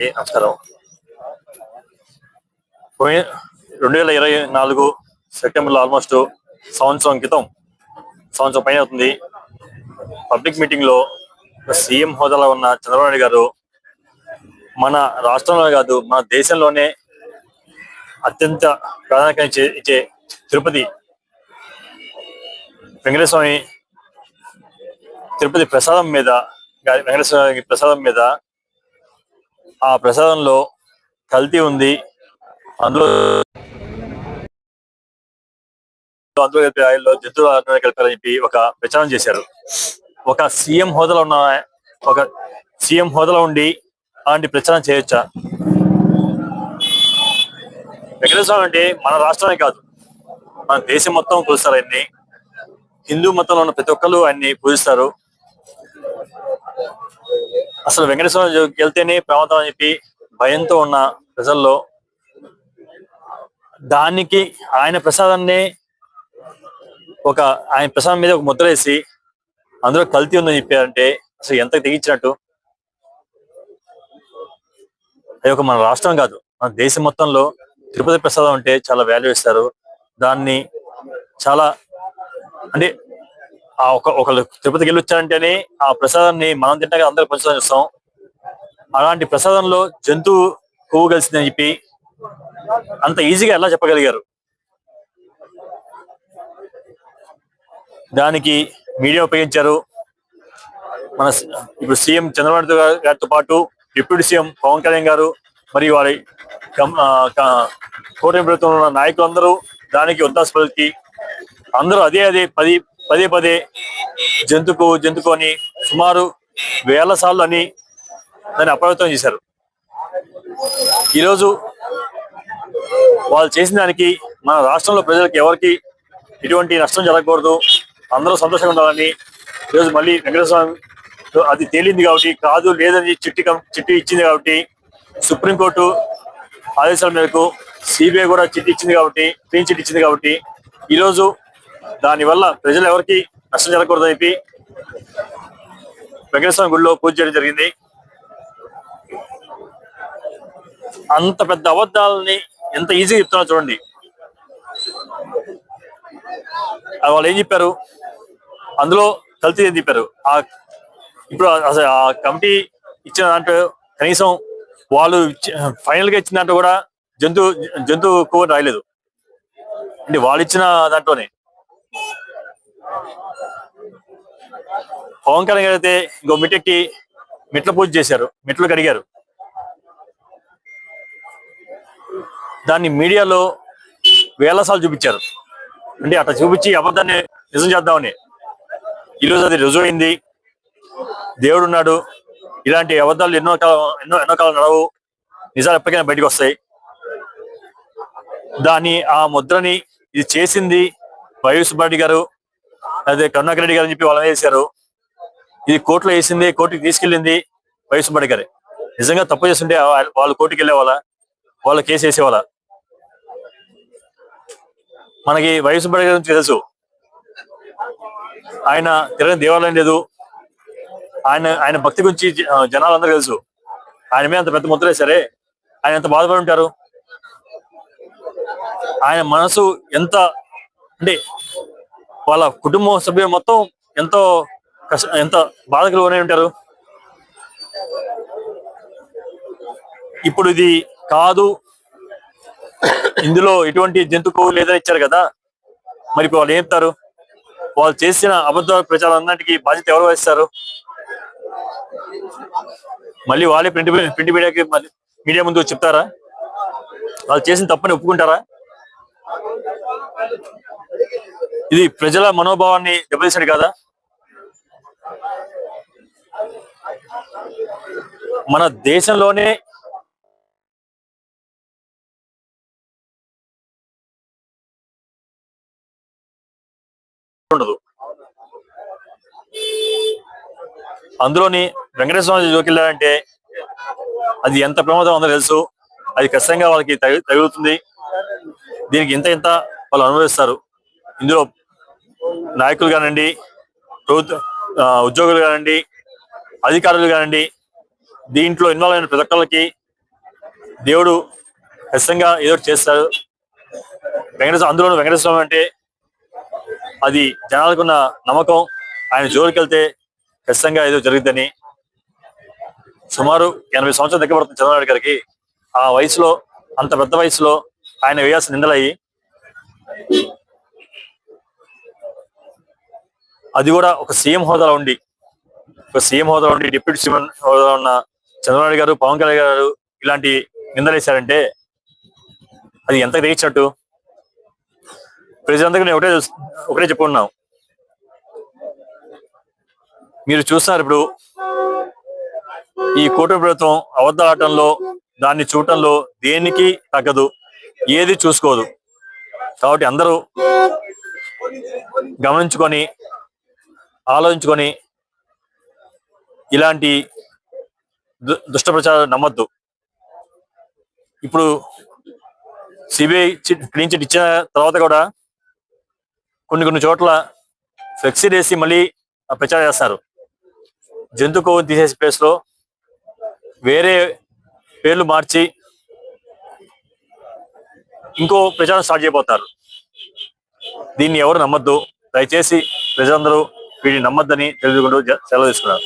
నమస్కారం. పోయిన రెండు వేల ఇరవై నాలుగు సెప్టెంబర్లో ఆల్మోస్ట్ సంవత్సరం క్రితం సంవత్సరం పైన అవుతుంది. పబ్లిక్ మీటింగ్లో సీఎం హోదాలో ఉన్న చంద్రబాబు నాయుడు గారు మన రాష్ట్రంలో కాదు మన దేశంలోనే అత్యంత ప్రాధాన్యత ఇచ్చే తిరుపతి వెంకటేశ్వరి తిరుపతి ప్రసాదం మీద వెంకటేశ్వర ప్రసాదం మీద ఆ ప్రసాదంలో కల్తీ ఉంది. అందులో అందులో కలిపే ఆయిల్లో జంతువుల ఆహారాన్ని కలిపారని చెప్పి ఒక ప్రచారం చేశారు. ఒక సీఎం హోదాలో ఉన్న ఒక సీఎం హోదాలో ఉండి అలాంటి ప్రచారం చేయొచ్చా? వెంకటేశ్వరం అంటే మన రాష్ట్రమే కాదు మన దేశం మొత్తం పూజిస్తారు ఆయన్ని. హిందూ మతంలో ఉన్న ప్రతి ఒక్కరు ఆయన్ని పూజిస్తారు. అసలు వెంకటేశ్వర వెళ్తేనే ప్రమాదం అని చెప్పి భయంతో ఉన్న ప్రజల్లో దానికి ఆయన ప్రసాదాన్ని ఒక ఆయన ప్రసాదం మీద ఒక ముద్ర వేసి అందులో కల్తీ ఉందని చెప్పారంటే అసలు ఎంత తెగించినట్టు. అది ఒక మన రాష్ట్రం కాదు మన దేశం మొత్తంలో తిరుపతి ప్రసాదం అంటే చాలా వాల్యూ ఇస్తారు. దాన్ని చాలా అంటే ఆ ఒక ఒకళ్ళు తిరుపతికి వెళ్ళి వచ్చారంటేనే ఆ ప్రసాదాన్ని మనం తింటాక అందరూ పంచుతాం చూస్తాం. అలాంటి ప్రసాదంలో జంతువు కొవ్వు కలిసిందని చెప్పి అంత ఈజీగా ఎలా చెప్పగలిగారు? దానికి మీడియా ఉపయోగించారు. మన ఇప్పుడు సీఎం చంద్రబాబు గారితో పాటు డిప్యూటీ సీఎం పవన్ కళ్యాణ్ గారు మరియు వారి కూటమి ప్రభుత్వంలో ఉన్న నాయకులందరూ దానికి ఉద్దాసపల్కి అందరూ అదే అదే పది పదే పదే జంతుకు జంతుకు అని సుమారు వేల సార్లు అని దాన్ని అప్రమత్తం చేశారు. ఈరోజు వాళ్ళు చేసిన దానికి మన రాష్ట్రంలో ప్రజలకు ఎవరికి ఎటువంటి నష్టం జరగకూడదు అందరూ సంతోషంగా ఉండాలని ఈరోజు మళ్ళీ వెంకటేశ్వరస్వామి అది తేలింది కాబట్టి కాదు లేదని చిట్టి కం- చిట్టి ఇచ్చింది కాబట్టి సుప్రీంకోర్టు ఆదేశాల మేరకు సిబిఐ కూడా చిట్టి ఇచ్చింది కాబట్టి క్లీన్ చిట్ ఇచ్చింది కాబట్టి ఈరోజు దానివల్ల ప్రజలు ఎవరికి నష్టం జరగకూడదని చెప్పి వెంకటేశ్వర గుడిలో పూజ చేయడం జరిగింది. అంత పెద్ద అబద్ధాలని ఎంత ఈజీగా చెప్తున్నా చూడండి. వాళ్ళు ఏం చెప్పారు? అందులో కల్తీ ఏం చెప్పారు. ఆ ఇప్పుడు అసలు ఆ కమిటీ ఇచ్చిన దాంట్లో కనీసం వాళ్ళు ఫైనల్గా ఇచ్చిన దాంట్లో కూడా జంతు జంతు కోవని రాయలేదు. అంటే వాళ్ళు ఇచ్చిన దాంట్లోనే. పవన్ కళ్యాణ్ గారు అయితే ఇంకో మిట్టెక్కి మెట్ల పూజ చేశారు మెట్లు కడిగారు. దాన్ని మీడియాలో వేల సార్లు చూపించారు. అంటే అట్లా చూపించి అబద్ధాన్ని నిజం చేద్దామని. ఈరోజు అది రుజువైంది దేవుడు ఉన్నాడు. ఇలాంటి అబద్ధాలు ఎన్నో కాలం ఎన్నో ఎన్నో కాలం నడవు. నిజాలు ఎప్పటికైనా బయటకు వస్తాయి. దాని ఆ ముద్రని ఇది చేసింది వైవి సుబ్బారెడ్డి గారు అదే కరుణాకర్ రెడ్డి గారు అని చెప్పి వాళ్ళు వేశారు. ఇది కోర్టులో వేసింది కోర్టుకి తీసుకెళ్ళింది వయసు సుబ్బారెడ్డి గారి నిజంగా తప్పు చేస్తుంటే వాళ్ళు కోర్టుకి వెళ్ళే వాళ్ళ వాళ్ళ కేసు వేసేవాళ్ళ? మనకి వయసు సుబ్బారెడ్డి గారి గురించి తెలుసు. ఆయన తిరగని దేవాలయం లేదు. ఆయన ఆయన భక్తి గురించి జనాలందరూ తెలుసు. ఆయన మీద అంత పెద్ద ముద్ర సరే ఆయన ఎంత బాధపడి ఉంటారు? ఆయన మనసు ఎంత అంటే వాళ్ళ కుటుంబ సభ్యులు మొత్తం ఎంతో ఎంత బాధకు లోనే ఉంటారు. ఇప్పుడు ఇది కాదు. ఇందులో ఎటువంటి జంతుకు లేదని ఇచ్చారు కదా మరి వాళ్ళు ఏం చెప్తారు? వాళ్ళు చేసిన అబద్ధ ప్రచారం అన్నింటికి బాధ్యత ఎవరు వహిస్తారు? మళ్ళీ వాళ్ళే ప్రింట్ ప్రింట్ మీడియాకి మీడియా ముందు చెప్తారా? వాళ్ళు చేసిన తప్పని ఒప్పుకుంటారా? ఇది ప్రజల మనోభావాన్ని దెబ్బతీసాడు కదా. మన దేశంలోనే ఉండదు. అందులోని వెంకటేశ్వర స్వామి జోకిల్లారంటే అది ఎంత ప్రమాదం ఉందో తెలుసు. అది ఖచ్చితంగా వాళ్ళకి తగులుతుంది. దీనికి ఇంత ఇంత వాళ్ళు అనుభవిస్తారు. ఇందులో నాయకులు కానివ్వండి ప్రభుత్వ ఉద్యోగులు కానివ్వండి అధికారులు కానివ్వండి దీంట్లో ఇన్వాల్వ్ అయిన ప్రతి ఒక్కరికి దేవుడు ఖచ్చితంగా ఏదో చేస్తారు చేస్తాడు. వెంకటేశ్వర అందులోనూ వెంకటేశ్వర అంటే అది జనాలకున్న నమ్మకం. ఆయన జోలికి వెళ్తే ఖచ్చితంగా ఏదో జరుగుతుందని సుమారు ఎనభై సంవత్సరాలు దగ్గర పడుతుంది చంద్రబాబు గారికి. ఆ వయసులో అంత పెద్ద వయసులో ఆయన వేయాల్సిన నిందలయ్యి అది కూడా ఒక సీఎం హోదాలో ఉండి ఒక సీఎం హోదాలో ఉండి డిప్యూటీ సీఎం హోదాలో ఉన్న చంద్రబాబు గారు పవన్ కళ్యాణ్ గారు ఇలాంటి నిందలేశారంటే అది ఎంత తెగించినట్టు? ప్రజలందరికీ నేను ఒకటే ఒకటే చెప్పుకున్నాం మీరు చూస్తున్నారు ఇప్పుడు ఈ కూటమి ప్రభుత్వం అబద్ధ ఆటంలో దాన్ని చూడటంలో దేనికి తగ్గదు ఏది చూసుకోదు. కాబట్టి అందరూ గమనించుకొని ఆలోచించుకొని ఇలాంటి దుష్ట ప్రచారం నమ్మద్దు. ఇప్పుడు సిబిఐ క్లీన్ చిట్ ఇచ్చిన తర్వాత కూడా కొన్ని కొన్ని చోట్ల ఫ్లెక్సీ వేసి మళ్ళీ ఆ ప్రచారం చేస్తారు. జంతు కొవ్వు తీసేసి ప్లేస్లో వేరే పేర్లు మార్చి ఇంకో ప్రచారం స్టార్ట్ చేయబోతారు. దీన్ని ఎవరు నమ్మద్దు. దయచేసి ప్రజలందరూ వీటిని నమ్మద్దని తెలుసుకుంటూ సెలవు తీసుకున్నారు.